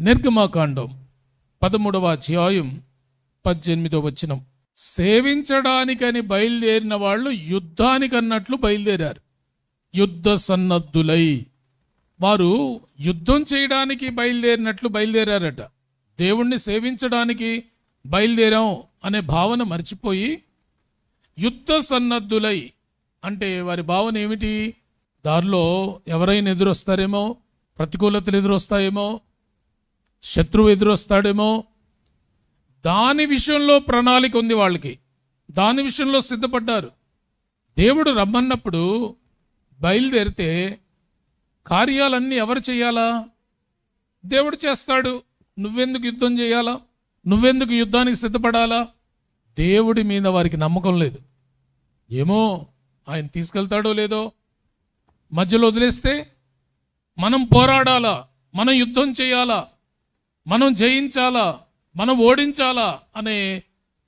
నిర్గమాకాండం పదమూడవ అధ్యాయం పద్దెనిమిదో వచనం. సేవించడానికని బయలుదేరిన వాళ్ళు యుద్ధానికన్నట్లు బయలుదేరారు. యుద్ధ సన్నద్ధులై. వారు యుద్ధం చేయడానికి బయలుదేరినట్లు బయలుదేరారట. దేవుణ్ణి సేవించడానికి బయలుదేరాం అనే భావన మర్చిపోయి యుద్ధ సన్నద్ధులై అంటే వారి భావన ఏమిటి? దారిలో ఎవరైనా ఎదురొస్తారేమో? ప్రతికూలతలు ఎదురొస్తాయేమో? శత్రువు ఎదురొస్తాడేమో. దాని విషయంలో ప్రణాళిక ఉంది వాళ్ళకి. దాని విషయంలో సిద్ధపడ్డారు. దేవుడు రమ్మన్నప్పుడు బయలుదేరితే కార్యాలన్నీ ఎవరు చేయాలా? దేవుడు చేస్తాడు. నువ్వెందుకు యుద్ధం చేయాలా? నువ్వెందుకు యుద్ధానికి సిద్ధపడాలా? దేవుడి మీద వారికి నమ్మకం లేదు. ఏమో ఆయన తీసుకెళ్తాడో లేదో. మధ్యలో వదిలేస్తే మనం పోరాడాలా? మనం యుద్ధం చేయాలా? మనం జయించాలా? మనం ఓడించాలా? అనే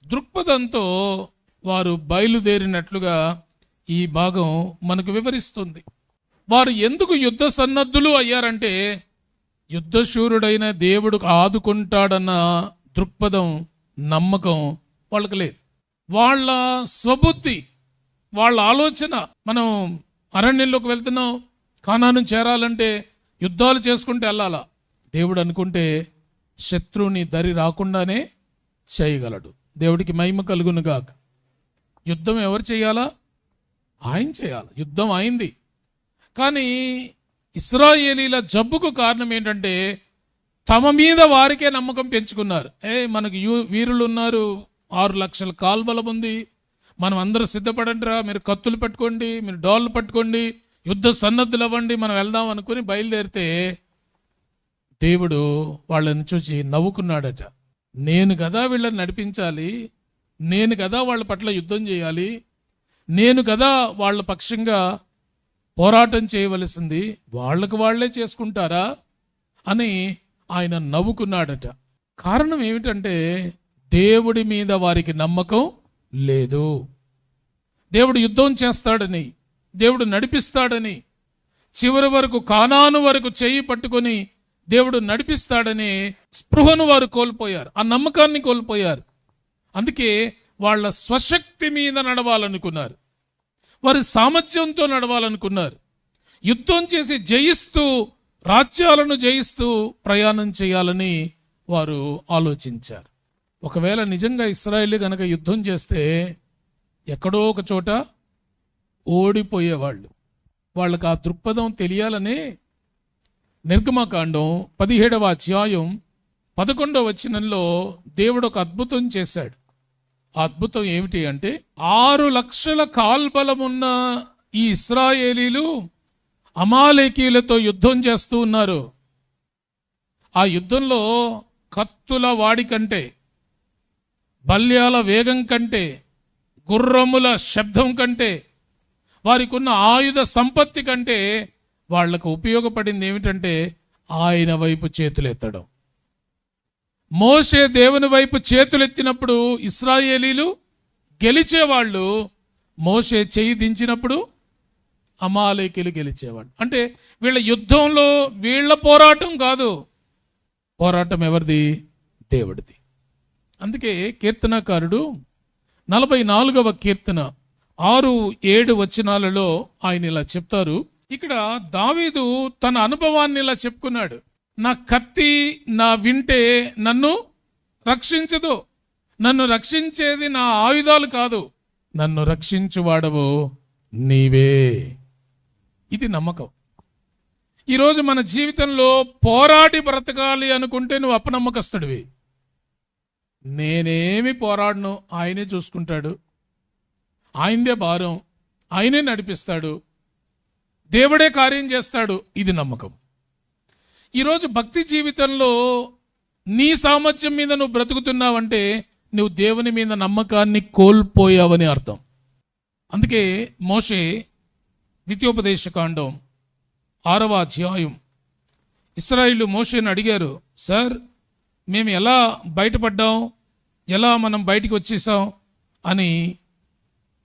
దృక్పథంతో వారు బయలుదేరినట్లుగా ఈ భాగం మనకు వివరిస్తుంది. వారు ఎందుకు యుద్ధ సన్నద్ధులు అయ్యారంటే యుద్ధశూరుడైన దేవుడు ఆదుకుంటాడన్న దృక్పథం నమ్మకం వాళ్ళకి లేదు. వాళ్ళ స్వబుద్ధి వాళ్ళ ఆలోచన మనం అరణ్యంలోకి వెళ్తున్నాం ఖానాను చేరాలంటే యుద్ధాలు చేసుకుంటే వెళ్ళాలా? దేవుడు అనుకుంటే శత్రువుని దరి రాకుండానే చేయగలడు. దేవుడికి మహిమ కలుగును గాక. యుద్ధం ఎవరు చేయాలా? ఆయన చేయాలి. యుద్ధం అయింది. కానీ ఇస్రాయేలీల జబ్బుకు కారణం ఏంటంటే తమ మీద వారికే నమ్మకం పెంచుకున్నారు. ఏ మనకు యూ వీరులు ఉన్నారు. ఆరు లక్షల కాల్బలం ఉంది. మనం అందరూ సిద్ధపడండిరా. మీరు కత్తులు పట్టుకోండి. మీరు డోళ్ళు పట్టుకోండి. యుద్ధ సన్నద్ధులు అవ్వండి మనం వెళ్దాం అనుకుని బయలుదేరితే దేవుడు వాళ్ళని చూసి నవ్వుకున్నాడట. నేను కదా వీళ్ళని నడిపించాలి నేను కదా వాళ్ళ పట్ల యుద్ధం చేయాలి నేను కదా వాళ్ళ పక్షంగా పోరాటం చేయవలసింది వాళ్ళకు వాళ్ళే చేసుకుంటారా అని ఆయన నవ్వుకున్నాడట. కారణం ఏమిటంటే దేవుడి మీద వారికి నమ్మకం లేదు. దేవుడు యుద్ధం చేస్తాడని దేవుడు నడిపిస్తాడని చివరి వరకు కానాను వరకు చేయి పట్టుకొని దేవుడు నడిపిస్తాడని స్పృహను వారు కోల్పోయారు. ఆ నమ్మకాన్ని కోల్పోయారు. అందుకే వాళ్ళ స్వశక్తి మీద నడవాలనుకున్నారు. వారి సామర్థ్యంతో నడవాలనుకున్నారు. యుద్ధం చేసి జయిస్తూ రాజ్యాలను జయిస్తూ ప్రయాణం చేయాలని వారు ఆలోచించారు. ఒకవేళ నిజంగా ఇస్రాయేల్ గనక యుద్ధం చేస్తే ఎక్కడో ఒక చోట ఓడిపోయేవాళ్ళు. వాళ్ళకి ఆ దృక్పథం తెలియాలనే నిర్గమకాండం పదిహేడవ అధ్యాయం పదకొండవ వచనంలో దేవుడు ఒక అద్భుతం చేశాడు. ఆ అద్భుతం ఏమిటి అంటే ఆరు లక్షల కాల్బలమున్న ఈ ఇస్రాయేలీలు అమాలేకీలతో యుద్ధం చేస్తూ ఉన్నారు. ఆ యుద్ధంలో కత్తుల వాడి కంటే బల్యాల వేగం కంటే గుర్రముల శబ్దం కంటే వారికి ఉన్న ఆయుధ సంపత్తి కంటే వాళ్ళకు ఉపయోగపడింది ఏమిటంటే ఆయన వైపు చేతులెత్తడం మోషే దేవుని వైపు చేతులెత్తినప్పుడు ఇస్రాయేలీలు గెలిచేవాళ్ళు మోషే చేయి దించినప్పుడు అమాలేకిలు గెలిచేవాడు అంటే వీళ్ళ యుద్ధంలో వీళ్ళ పోరాటం కాదు పోరాటం ఎవరిది? దేవుడిది. అందుకే కీర్తనకారుడు నలభై నాలుగవ కీర్తన ఆరు ఏడు వచనాలలో ఆయన ఇలా చెప్తారు. ఇక్కడ దావీదు తన అనుభవాన్ని ఇలా చెప్పుకున్నాడు. నా కత్తి నా వింటే నన్ను రక్షించదు. నన్ను రక్షించేది నా ఆయుధాలు కాదు. నన్ను రక్షించువాడవు నీవే. ఇది నమ్మకం. ఈరోజు మన జీవితంలో పోరాడి బ్రతకాలి అనుకుంటే నువ్వు అపనమ్మకస్తుడివి. నేనేమి పోరాడను ఆయనే చూసుకుంటాడు. ఆయనదే భారం ఆయనే నడిపిస్తాడు. దేవుడే కార్యం చేస్తాడు. ఇది నమ్మకం. ఈరోజు భక్తి జీవితంలో నీ సామర్థ్యం మీద నువ్వు బ్రతుకుతున్నావంటే నువ్వు దేవుని మీద నమ్మకాన్ని కోల్పోయావని అర్థం. అందుకే మోషే ద్వితీయోపదేశకాండం ఆరవ అధ్యాయం. ఇస్రాయిల్ మోషేని అడిగారు సార్ మేము ఎలా బయటపడ్డాం? ఎలా మనం బయటికి వచ్చేసాం? అని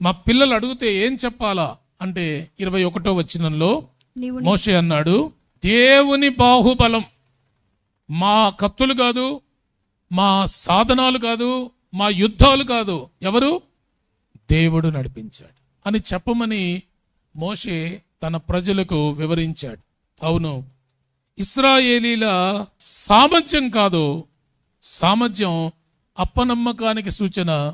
మా పిల్లలు అడిగితే ఏం చెప్పాలా? అంటే ఇరవై ఒకటో వచ్చినంలో నీవు మోషే అన్నాడు దేవుని బాహుబలం మా కత్తులు కాదు మా సాధనాలు కాదు మా యుద్ధాలు కాదు. ఎవరు? దేవుడు నడిపించాడు. అని చెప్పమని మోషే తన ప్రజలకు వివరించాడు. అవును ఇస్రాయేలీల సామర్థ్యం కాదు సామర్థ్యం అప్పనమ్మకానికి సూచన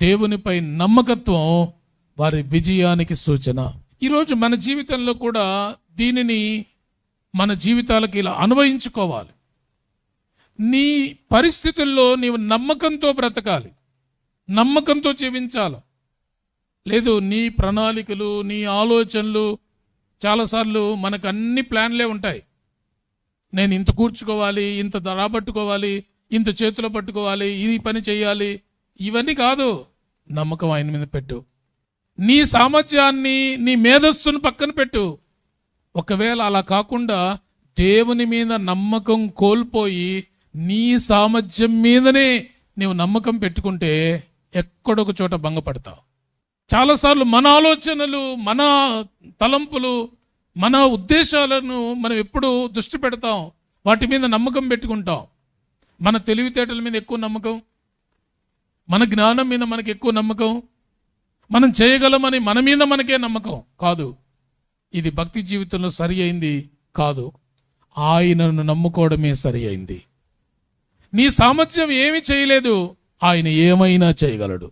దేవునిపై నమ్మకత్వం వారి విజయానికి సూచన. ఈరోజు మన జీవితంలో కూడా దీనిని మన జీవితాలకు ఇలా అనువయించుకోవాలి. నీ పరిస్థితుల్లో నీవు నమ్మకంతో బ్రతకాలి. నమ్మకంతో జీవించాలి. లేదు నీ ప్రణాళికలు నీ ఆలోచనలు చాలాసార్లు మనకు అన్ని ప్లాన్లే ఉంటాయి. నేను ఇంత కూర్చుకోవాలి ఇంత రాబట్టుకోవాలి ఇంత చేతిలో పట్టుకోవాలి ఇది పని చేయాలి. ఇవన్నీ కాదు. నమ్మకం ఆయన మీద పెట్టు. నీ సామర్థ్యాన్ని నీ మేధస్సును పక్కన పెట్టు. ఒకవేళ అలా కాకుండా దేవుని మీద నమ్మకం కోల్పోయి నీ సామర్థ్యం మీదనే నీవు నమ్మకం పెట్టుకుంటే ఎక్కడొక చోట భంగపడతావు. చాలాసార్లు మన ఆలోచనలు మన తలంపులు మన ఉద్దేశాలను మనం ఎప్పుడు దృష్టి పెడతాం. వాటి మీద నమ్మకం పెట్టుకుంటాం. మన తెలివితేటల మీద ఎక్కువ నమ్మకం మన జ్ఞానం మీద మనకి ఎక్కువ నమ్మకం మనం చేయగలమని మన మీద మనకే నమ్మకం. కాదు. ఇది భక్తి జీవితంలో సరి అయింది కాదు. ఆయనను నమ్ముకోవడమే సరి అయింది. నీ సామర్థ్యం ఏమి చేయలేదు. ఆయన ఏమైనా చేయగలడు.